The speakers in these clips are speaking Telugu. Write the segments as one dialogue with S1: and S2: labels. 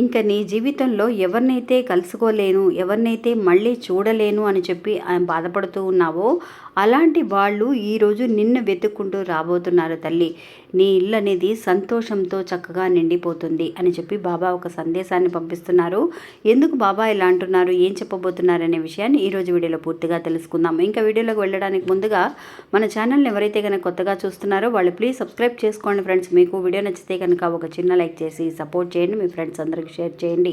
S1: ఇంకా నీ జీవితంలో ఎవరినైతే కలుసుకోలేను ఎవరినైతే మళ్ళీ చూడలేను అని చెప్పి బాధపడుతూ ఉన్నావో అలాంటి వాళ్ళు ఈరోజు నిన్ను వెతుక్కుంటూ రాబోతున్నారు తల్లి. నీ ఇల్లు అనేది సంతోషంతో చక్కగా నిండిపోతుంది అని చెప్పి బాబా ఒక సందేశాన్ని పంపిస్తున్నారు. ఎందుకు బాబా ఇలా అంటున్నారు? ఏం చెప్పబోతున్నారు అనే విషయాన్ని ఈరోజు వీడియోలో పూర్తిగా తెలుసుకుందాం. ఇంకా వీడియోలోకి వెళ్ళడానికి ముందుగా మన ఛానల్ని ఎవరైతే కనుక కొత్తగా చూస్తున్నారో వాళ్ళు ప్లీజ్ సబ్స్క్రైబ్ చేసుకోండి ఫ్రెండ్స్. మీకు వీడియో నచ్చితే కనుక ఒక చిన్న లైక్ చేసి సపోర్ట్ చేయండి. మీ ఫ్రెండ్స్ అందరూ అందరికి షేర్ చేయండి.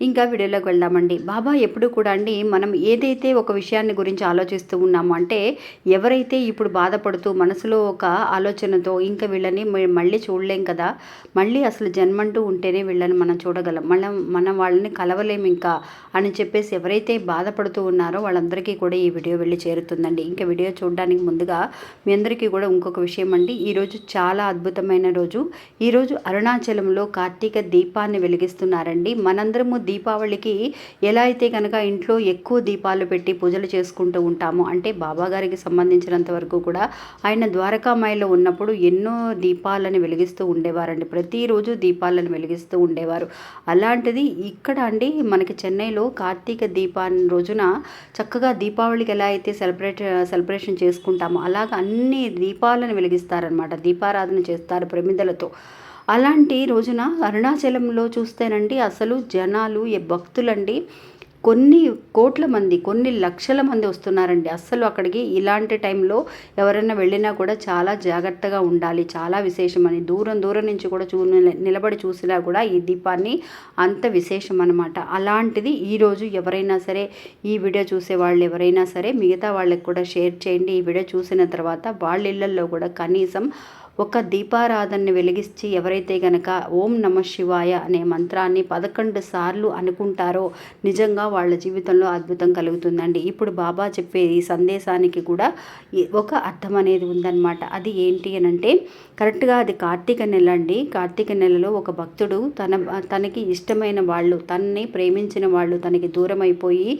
S1: ఇంకా వీడియోలోకి వెళ్దామండి. బాబా ఎప్పుడు కూడా అండి మనం ఏదైతే ఒక విషయాన్ని గురించి ఆలోచిస్తూ ఉన్నామో అంటే ఎవరైతే ఇప్పుడు బాధపడుతూ మనసులో ఒక ఆలోచనతో ఇంకా వీళ్ళని మళ్ళీ చూడలేం కదా మళ్ళీ అసలు జన్మంటూ ఉంటేనే వీళ్ళని మనం చూడగలం. మనం మనం వాళ్ళని కలవలేం ఇంకా అని చెప్పేసి ఎవరైతే బాధపడుతూ ఉన్నారో వాళ్ళందరికీ కూడా ఈ వీడియో వెళ్ళి చేరుతుందండి. ఇంకా వీడియో చూడడానికి ముందుగా మీ అందరికీ కూడా ఇంకొక విషయం అండి. ఈరోజు చాలా అద్భుతమైన రోజు. ఈరోజు అరుణాచలంలో కార్తీక దీపాన్ని వెలిగిస్తున్నారండి. మనందరము దీపావళికి ఎలా అయితే కనుక ఇంట్లో ఎక్కువ దీపాలు పెట్టి పూజలు చేసుకుంటూ ఉంటామో అంటే బాబాగారికి సంబంధించినంత వరకు కూడా ఆయన ద్వారకామాయిలో ఉన్నప్పుడు ఎన్నో దీపాలను వెలిగిస్తూ ఉండేవారండి. ప్రతిరోజు దీపాలను వెలిగిస్తూ ఉండేవారు. అలాంటిది ఇక్కడ అండి మనకి చెన్నైలో కార్తీక దీపాన్ని రోజున చక్కగా దీపావళికి ఎలా అయితే సెలబ్రేట్ సెలబ్రేషన్ చేసుకుంటామో అలాగ అన్ని దీపాలను వెలిగిస్తారనమాట దీపారాధన చేస్తారు ప్రమిదలతో. అలాంటి రోజున అరుణాచలంలో చూస్తేనండి అసలు జనాలు ఏ భక్తులండి. కొన్ని కోట్ల మంది కొన్ని లక్షల మంది వస్తున్నారండి. అస్సలు అక్కడికి ఇలాంటి టైంలో ఎవరైనా వెళ్ళినా కూడా చాలా జాగ్రత్తగా ఉండాలి. చాలా విశేషమని. దూరం దూరం నుంచి కూడా చూ నిలబడి చూసినా కూడా ఈ దీపాన్ని అంత విశేషం అనమాట అలాంటిది ఈరోజు ఎవరైనా సరే ఈ వీడియో చూసే వాళ్ళు ఎవరైనా సరే మిగతా వాళ్ళకి కూడా షేర్ చేయండి. ఈ వీడియో చూసిన తర్వాత వాళ్ళ ఇళ్ళల్లో కూడా కనీసం ఒక దీపారాధనని వెలిగించి ఎవరైతే గనక ఓం నమ శివాయ అనే మంత్రాన్ని పదకొండు సార్లు అనుకుంటారో నిజంగా వాళ్ళ జీవితంలో అద్భుతం కలుగుతుందండి. ఇప్పుడు బాబా చెప్పే ఈ సందేశానికి కూడా ఒక అర్థం అనేది ఉందన్నమాట. అది ఏంటి అని అంటే కరెక్ట్గా అది కార్తీక నెల అండి. కార్తీక నెలలో ఒక భక్తుడు తన తనకి ఇష్టమైన వాళ్ళు తనని ప్రేమించిన వాళ్ళు తనకి దూరం అయిపోయి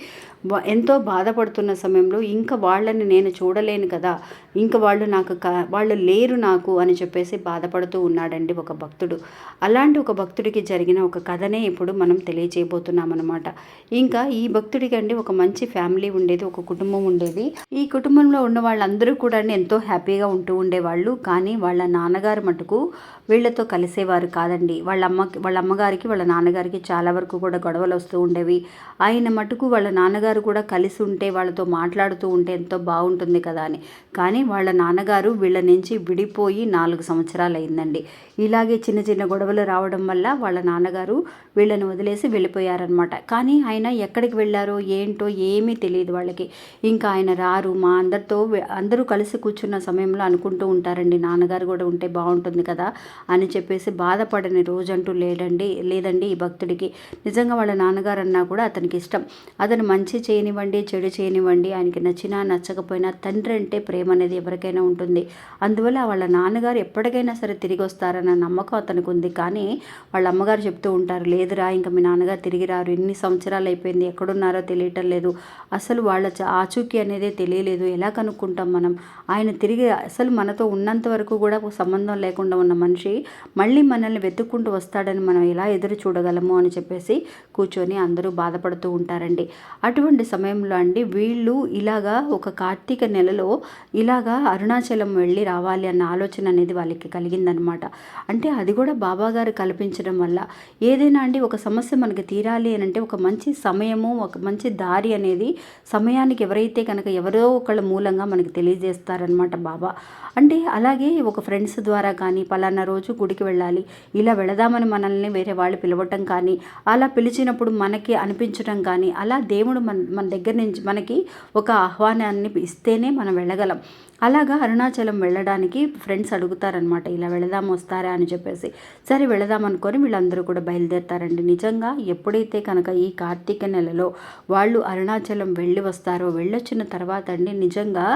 S1: ఎంతో బాధపడుతున్న సమయంలో ఇంకా వాళ్ళని నేను చూడలేను కదా ఇంకా వాళ్ళు నాకు వాళ్ళు లేరు నాకు అని చెప్పేసి బాధపడుతూ ఉన్నాడండి ఒక భక్తుడు. అలాంటి ఒక భక్తుడికి జరిగిన ఒక కథనే ఇప్పుడు మనం తెలియజేయబోతున్నాం అనమాట ఇంకా ఈ భక్తుడికి అండి ఒక మంచి ఫ్యామిలీ ఉండేది ఒక కుటుంబం ఉండేది. ఈ కుటుంబంలో ఉన్న వాళ్ళందరూ కూడా ఎంతో హ్యాపీగా ఉంటూ ఉండేవాళ్ళు. కానీ వాళ్ళ నాన్నగారు మటుకు వీళ్ళతో కలిసేవారు కాదండి. వాళ్ళ అమ్మకి వాళ్ళ అమ్మగారికి వాళ్ళ నాన్నగారికి చాలా వరకు కూడా గొడవలు వస్తూ ఉండేవి. ఆయన మటుకు వాళ్ళ నాన్నగారు కూడా కలిసి ఉంటే వాళ్ళతో మాట్లాడుతూ ఉంటే ఎంతో బాగుంటుంది కదా అని. కానీ వాళ్ళ నాన్నగారు వీళ్ళ నుంచి విడిపోయి నాలుగు సంవత్సరాలు అయిందండి ఇలాగే చిన్న చిన్న గొడవలు రావడం వల్ల వాళ్ళ నాన్నగారు వీళ్ళని వదిలేసి వెళ్ళిపోయారనమాట కానీ ఆయన ఎక్కడికి వెళ్ళారో ఏంటో ఏమీ తెలియదు వాళ్ళకి. ఇంకా ఆయన రారు మా అందరితో అందరూ కలిసి కూర్చున్న సమయంలో అనుకుంటూ ఉంటారండి నాన్నగారు కూడా ఉంటే బాగుంటుంది కదా అని చెప్పేసి బాధపడని రోజంటూ లేడండి లేదండి ఈ భక్తుడికి. నిజంగా వాళ్ళ నాన్నగారు అన్నా కూడా అతనికి ఇష్టం. అతను మంచి చేయనివ్వండి చెడు చేయనివ్వండి ఆయనకి నచ్చినా నచ్చకపోయినా తండ్రి అంటే ప్రేమ అనేది ఎవరికైనా ఉంటుంది. అందువల్ల వాళ్ళ నాన్నగారు ఎప్పటికైనా సరే తిరిగి వస్తారన్న నమ్మకం అతనికి ఉంది. కానీ వాళ్ళ అమ్మగారు చెప్తూ ఉంటారు లేదురా ఇంకా మీ నాన్నగారు తిరిగి రారు. ఎన్ని సంవత్సరాలు అయిపోయింది ఎక్కడున్నారో తెలియటం లేదు. అసలు వాళ్ళ ఆచూకీ అనేదే తెలియలేదు. ఎలా కనుక్కుంటాం మనం? ఆయన తిరిగి అసలు మనతో ఉన్నంత వరకు కూడా సంబంధం లేకుండా ఉన్న మనిషి మళ్ళీ మనల్ని వెతుక్కుంటూ వస్తాడని మనం ఎలా ఎదురు చూడగలము? అని చెప్పేసి కూర్చొని అందరూ బాధపడుతూ ఉంటారండి. అటువంటి సమయంలో అండి వీళ్ళు ఇలాగా ఒక కార్తీక నెలలో ఇలాగా అరుణాచలం వెళ్ళి రావాలి అన్న ఆలోచన అనేది వాళ్ళకి కలిగిందనమాట అంటే అది కూడా బాబా గారు కల్పించడం వల్ల. ఏదైనా అండి ఒక సమస్య మనకి తీరాలి అని అంటే ఒక మంచి సమయము ఒక మంచి దారి అనేది సమయానికి ఎవరైతే కనుక ఎవరో ఒకళ్ళ మూలంగా మనకి తెలియజేస్తారనమాట బాబా. అంటే అలాగే ఒక ఫ్రెండ్స్ ద్వారా కానీ పలానా రోజు గుడికి వెళ్ళాలి ఇలా వెళదామని మనల్ని వేరే వాళ్ళు పిలవటం కానీ అలా పిలిచినప్పుడు మనకి అనిపించడం కానీ అలా దేవుడు మన మన దగ్గర నుంచి మనకి ఒక ఆహ్వానాన్ని ఇస్తేనే మనం వెళ్ళగలం. అలాగా అరుణాచలం వెళ్ళడానికి ఫ్రెండ్స్ అడుగుతారనమాట ఇలా వెళదాం వస్తారా? అని చెప్పేసి. సరే వెళదాం అనుకొని వీళ్ళందరూ కూడా బయలుదేరతారండి. నిజంగా ఎప్పుడైతే కనుక ఈ కార్తీక నెలలో వాళ్ళు అరుణాచలం వెళ్ళి వస్తారో వెళ్ళొచ్చిన తర్వాత అండి నిజంగా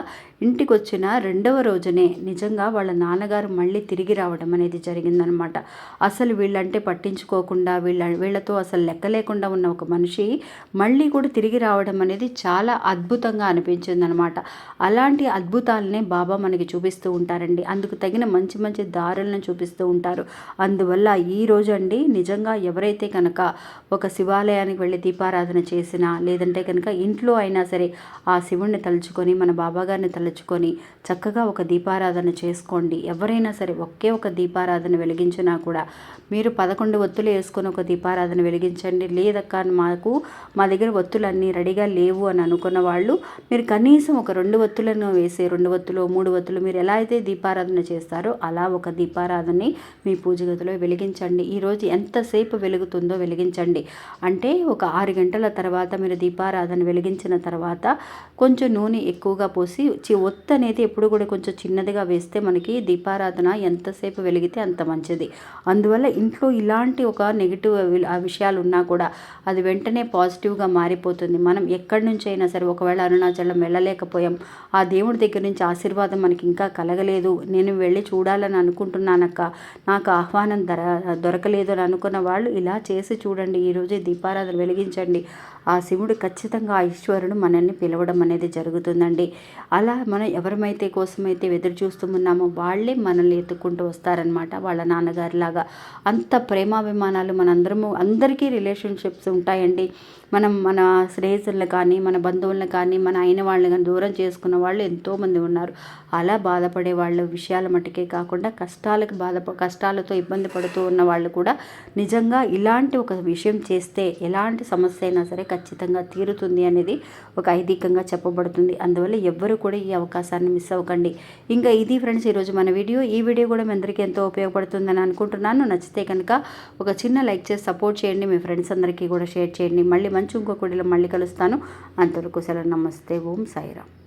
S1: ఇంటికి వచ్చిన రెండవ రోజునే నిజంగా వాళ్ళ నాన్నగారు మళ్ళీ తిరిగి రావడం అనేది జరిగిందనమాట అసలు వీళ్ళంటే పట్టించుకోకుండా వీళ్ళ వీళ్ళతో అసలు లెక్క లేకుండా ఉన్న ఒక మనిషి మళ్ళీ కూడా తిరిగి రావడం అనేది చాలా అద్భుతంగా అనిపించింది అనమాట అలాంటి అద్భుతాలనే బాబా మనకి చూపిస్తూ ఉంటారండి. అందుకు తగిన మంచి మంచి దారులను చూపిస్తూ ఉంటారు. అందువల్ల ఈ రోజు అండి నిజంగా ఎవరైతే కనుక ఒక శివాలయానికి వెళ్ళి దీపారాధన చేసినా లేదంటే కనుక ఇంట్లో అయినా సరే ఆ శివుణ్ణి తలుచుకొని మన బాబాగారిని తలుచుకొని చక్కగా ఒక దీపారాధన చేసుకోండి. ఎవరైనా సరే ఒకే ఒక దీపారాధన వెలిగించినా కూడా మీరు పదకొండు ఒత్తులు వేసుకొని ఒక దీపారాధన వెలిగించండి. లేదక్క మాకు మా దగ్గర ఒత్తులు అన్నీ రెడీగా లేవు అని అనుకున్న వాళ్ళు మీరు కనీసం ఒక రెండు ఒత్తులను వేసే రెండు ఒత్తులు మూడు ఒత్తులు మీరు ఎలా అయితే దీపారాధన చేస్తారో అలా ఒక దీపారాధనని మీ పూజ గదిలో వెలిగించండి. ఈరోజు ఎంతసేపు వెలుగుతుందో వెలిగించండి. అంటే ఒక ఆరు గంటల తర్వాత మీరు దీపారాధన వెలిగించిన తర్వాత కొంచెం నూనె ఎక్కువగా పోసి ఒత్తు అనేది ఎప్పుడు కూడా కొంచెం చిన్నదిగా వేస్తే మనకి దీపారాధన ఎంతసేపు వెలిగితే అంత మంచిది. అందువల్ల ఇంట్లో ఇలాంటి ఒక నెగిటివ్ విషయాలు ఉన్నా కూడా అది వెంటనే పాజిటివ్గా మారిపోతుంది. మనం ఎక్కడి నుంచి అయినా సరే ఒకవేళ అరుణాచలం వెళ్ళలేకపోయాం ఆ దేవుడి దగ్గర నుంచి ఆశీర్వాదం మనకి ఇంకా కలగలేదు. నేను వెళ్ళి చూడాలని అనుకుంటున్నానక్క. నాకు ఆహ్వానం దొర దొరకలేదు అని అనుకున్న వాళ్ళు ఇలా చేసి చూడండి. ఈరోజే దీపారాధన వెలిగించండి. ఆ శివుడు ఖచ్చితంగా ఆ ఈశ్వరుడు మనల్ని పిలవడం అనేది జరుగుతుందండి. అలా మనం ఎవరమైతే కోసమైతే ఎదురు చూస్తూ ఉన్నామో వాళ్ళే మనల్ని ఎత్తుకుంటూ వస్తారనమాట వాళ్ళ నాన్నగారిలాగా. అంత ప్రేమాభిమానాలు మనందరము అందరికీ రిలేషన్షిప్స్ ఉంటాయండి. మనం మన స్నేహితులను కానీ మన బంధువులను కానీ మన అయిన వాళ్ళని కానీ దూరం చేసుకున్న వాళ్ళు ఎంతోమంది ఉన్నారు. అలా బాధపడే వాళ్ళ విషయాల మట్టుకే కాకుండా కష్టాలకు బాధ కష్టాలతో ఇబ్బంది పడుతూ ఉన్న వాళ్ళు కూడా నిజంగా ఇలాంటి ఒక విషయం చేస్తే ఎలాంటి సమస్య అయినా సరే ఖచ్చితంగా తీరుతుంది అనేది ఒక ఐదికంగా చెప్పబడుతుంది. అందువల్ల ఎవ్వరు కూడా ఈ అవకాశాన్ని మిస్ అవ్వకండి. ఇంకా ఇది ఫ్రెండ్స్ ఈరోజు మన వీడియో. ఈ వీడియో కూడా మీ అందరికీ ఎంతో ఉపయోగపడుతుందని అనుకుంటున్నాను. నచ్చితే కనుక ఒక చిన్న లైక్ చేసి సపోర్ట్ చేయండి. మీ ఫ్రెండ్స్ అందరికీ కూడా షేర్ చేయండి. మళ్ళీ మంచి ఇంకొకటిలో మళ్ళీ కలుస్తాను. అంతవరకు సెలవు. నమస్తే. ఓం సాయిరామ్.